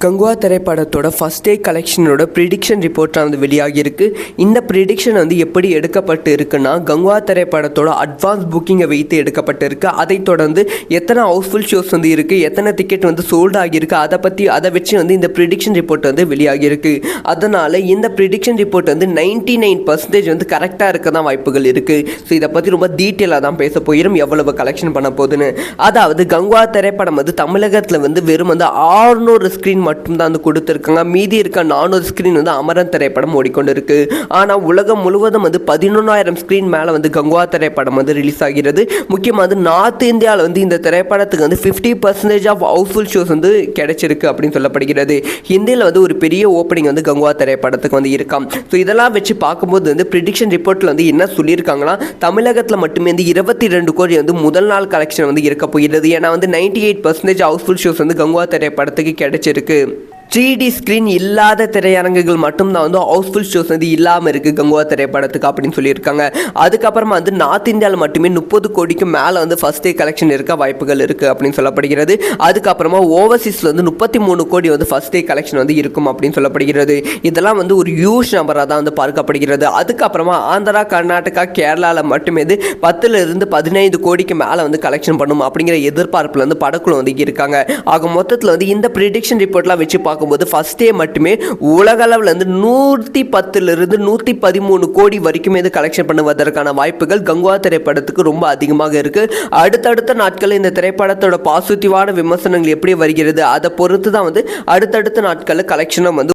கங்குவா திரைப்படத்தோட first day கலெக்ஷனோட prediction ரிப்போர்ட்டாக வந்து வெளியாகியிருக்கு. இந்த ப்ரிடிக்ஷன் வந்து எப்படி எடுக்கப்பட்டு இருக்குன்னா கங்குவா திரைப்படத்தோட அட்வான்ஸ் புக்கிங்கை வைத்து எடுக்கப்பட்டு இருக்கு அதைத் தொடர்ந்து எத்தனை ஹவுஸ்ஃபுல் ஷோஸ் வந்து இருக்குது எத்தனை டிக்கெட் வந்து சோல்ட் ஆகியிருக்கு அதை பற்றி அதை வச்சு வந்து இந்த ப்ரிடிக்ஷன் ரிப்போர்ட் வந்து வெளியாகியிருக்கு. அதனால் இந்த ப்ரிடிக்ஷன் ரிப்போர்ட் வந்து நைன்டி நைன் பர்சன்டேஜ் வந்து கரெக்டாக இருக்க தான் வாய்ப்புகள் இருக்குது ஸோ இதை பற்றி ரொம்ப டீட்டெயிலாக தான் பேச போயிடும் எவ்வளவு கலெக்ஷன் பண்ண போகுதுன்னு. அதாவது கங்குவா திரைப்படம் வந்து தமிழகத்தில் வந்து வெறும் வந்து ஆறுநூறு ஸ்க்ரீன் மட்டும்தான் வந்து கொடுத்துருக்காங்க. மீதி இருக்க நானூறு ஸ்க்ரீன் வந்து அமரன் திரைப்படம் ஓடிக்கொண்டு இருக்கு ஆனால் உலகம் முழுவதும் வந்து பதினொன்றாயிரம் ஸ்க்ரீன் மேலே வந்து கங்குவா திரைப்படம் வந்து ரிலீஸ் ஆகிறது. முக்கியமாக வந்து நார்த் இந்தியாவில் வந்து இந்த திரைப்படத்துக்கு வந்து fifty percentage of housefull shows வந்து கிடைச்சிருக்கு அப்படின்னு சொல்லப்படுகிறது. ஹிந்தியில் வந்து ஒரு பெரிய ஓப்பனிங் வந்து கங்குவா திரைப்படத்துக்கு வந்து இருக்காம். ஸோ இதெல்லாம் வச்சு பார்க்கும்போது வந்து ப்ரிடிக்ஷன் ரிப்போர்ட்டில் வந்து என்ன சொல்லியிருக்காங்கன்னா தமிழகத்தில் மட்டுமே வந்து இருபத்தி ரெண்டு கோடி வந்து முதல் நாள் கலெக்ஷன் வந்து இருக்க போகிறது. ஏன்னா வந்து ninety eight percentage housefull shows வந்து கங்குவா திரைப்படத்துக்கு கிடைச்சிருக்கு. que த்ரீ டி ஸ்க்ரீன் இல்லாத திரையரங்குகள் மட்டும்தான் வந்து ஹவுஸ்ஃபுல் ஷோஸ் வந்து இல்லாமல் இருக்குது கங்குவா திரைப்படத்துக்கு அப்படின்னு சொல்லியிருக்காங்க. அதுக்கப்புறமா வந்து நார்த் இந்தியாவில் மட்டுமே முப்பது கோடிக்கு மேலே வந்து ஃபஸ்ட் டே கலெக்ஷன் இருக்க வாய்ப்புகள் இருக்குது அப்படின்னு சொல்லப்படுகிறது. அதுக்கப்புறமா ஓவர்சீஸில் வந்து முப்பத்தி மூணு கோடி வந்து ஃபஸ்ட் டே கலெக்ஷன் வந்து இருக்கும் அப்படின்னு சொல்லப்படுகிறது. இதெல்லாம் வந்து ஒரு ஹியூஜ் நம்பராக தான் வந்து பார்க்கப்படுகிறது. அதுக்கப்புறமா ஆந்திரா கர்நாடகா கேரளாவில் மட்டுமே இது பத்துலேருந்து பதினைந்து கோடிக்கு மேலே வந்து கலெக்ஷன் பண்ணும் அப்படிங்கிற எதிர்பார்ப்பில் வந்து படக்குழு வந்து இருக்காங்க. ஆக மொத்தத்தில் வந்து இந்த ப்ரிடிக்ஷன் ரிப்போர்ட்லாம் வச்சு பார்க்க பார்க்கும்போது ஃபஸ்ட் டே மட்டுமே உலகளவில் இருந்து வந்து நூற்றி பத்துலேருந்து நூற்றி பதிமூணு கோடி வரைக்குமே இது கலெக்ஷன் பண்ணுவதற்கான வாய்ப்புகள் கங்குவா திரைப்படத்துக்கு ரொம்ப அதிகமாக இருக்குது அடுத்தடுத்த நாட்களில் இந்த திரைப்படத்தோட பாசிட்டிவான விமர்சனங்கள் எப்படி வருகிறது அதை பொறுத்து தான் வந்து அடுத்தடுத்த நாட்களில் கலெக்ஷனும் வந்து